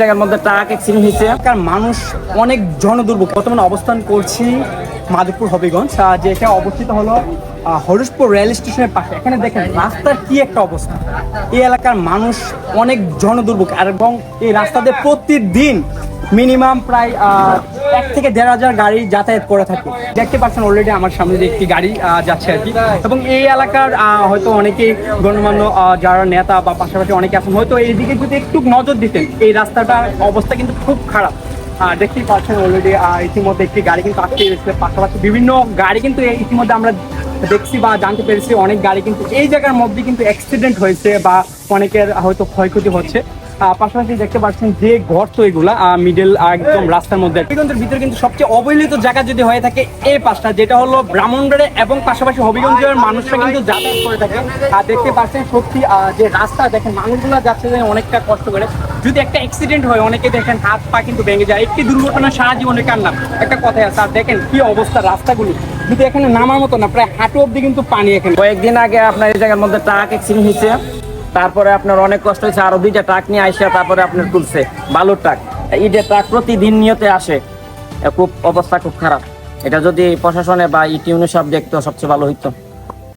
জায়গার মধ্যে truck accident হয়েছে। এলাকার মানুষ অনেক জনদুর্ভোগ। বর্তমানে অবস্থান করছি মাধবপুর হবিগঞ্জ। যেটা অবস্থিত হলো হরিশপুর রেল স্টেশনের পাশে। এখানে দেখেন, রাস্তার কি একটা অবস্থা। এই এলাকার মানুষ অনেক জনদুর্ভোগ। এবং এই রাস্তাতে প্রতিদিন মিনিমাম প্রায় এক থেকে দেড় হাজার গাড়ি যাতায়াত করে থাকে। দেখতে পাচ্ছেন অলরেডি আমার সামনে একটি গাড়ি যাচ্ছে আর কি। এবং এই এলাকার হয়তো অনেকেই গণ্যমান্য যারা নেতা বা পাশাপাশি অনেকে আছেন হয়তো এইদিকে যদি একটু নজর দিতেন এই রাস্তাটার অবস্থা কিন্তু খুব খারাপ। আহ, দেখতেই পাচ্ছেন অলরেডি ইতিমধ্যে একটি গাড়ি কিন্তু আটকে গেছে। পাশাপাশি বিভিন্ন গাড়ি কিন্তু ইতিমধ্যে আমরা দেখছি বা জানতে পেরেছি অনেক গাড়ি কিন্তু এই জায়গার মধ্যে কিন্তু অ্যাক্সিডেন্ট হয়েছে বা অনেকের হয়তো ক্ষয়ক্ষতি হচ্ছে। পাশাপাশি দেখতে পাচ্ছেন যে গর্ত এগুলা মিডল একদম রাস্তার মধ্যে। হবিগঞ্জের ভিতরে কিন্তু সবচেয়ে অবহেলিত জায়গা যদি হয়ে থাকে এই পাশটা যেটা হলো ব্রাহ্মণবাড়ে এবং পাশাপাশি হবিগঞ্জের মানুষরা কিন্তু যাতায়াত করে থাকে। আর দেখতে পাচ্ছেন সত্যি যে রাস্তা দেখেন মানুষগুলো যাচ্ছে যে অনেকটা কষ্ট করে। যদি একটা অ্যাক্সিডেন্ট হয় অনেকে দেখেন হাত পা কিন্তু ভেঙে যায়। একটি দুর্ঘটনা সারা জীবনে কান্না। একটা কথাই আছে আর দেখেন কি অবস্থা রাস্তাগুলি। যদি এখানে নামার মতো না প্রায় হাঁটু অব্দি কিন্তু পানি এখানে। কয়েকদিন আগে আপনার এই জায়গার মধ্যে ট্রাক অ্যাক্সিডেন্ট হয়েছে। তারপরে আপনার অনেক কষ্ট হয়েছে, আরও দুইটা ট্রাক নিয়ে আসে তারপরে আপনার তুলছে, বালুর ট্রাক ঈদের ট্রাক প্রতিদিন নিয়তে আসে। খুব অবস্থা খুব খারাপ। এটা যদি প্রশাসনে বা ইটিউনে সব দেখতো, সবচেয়ে ভালো হইতো।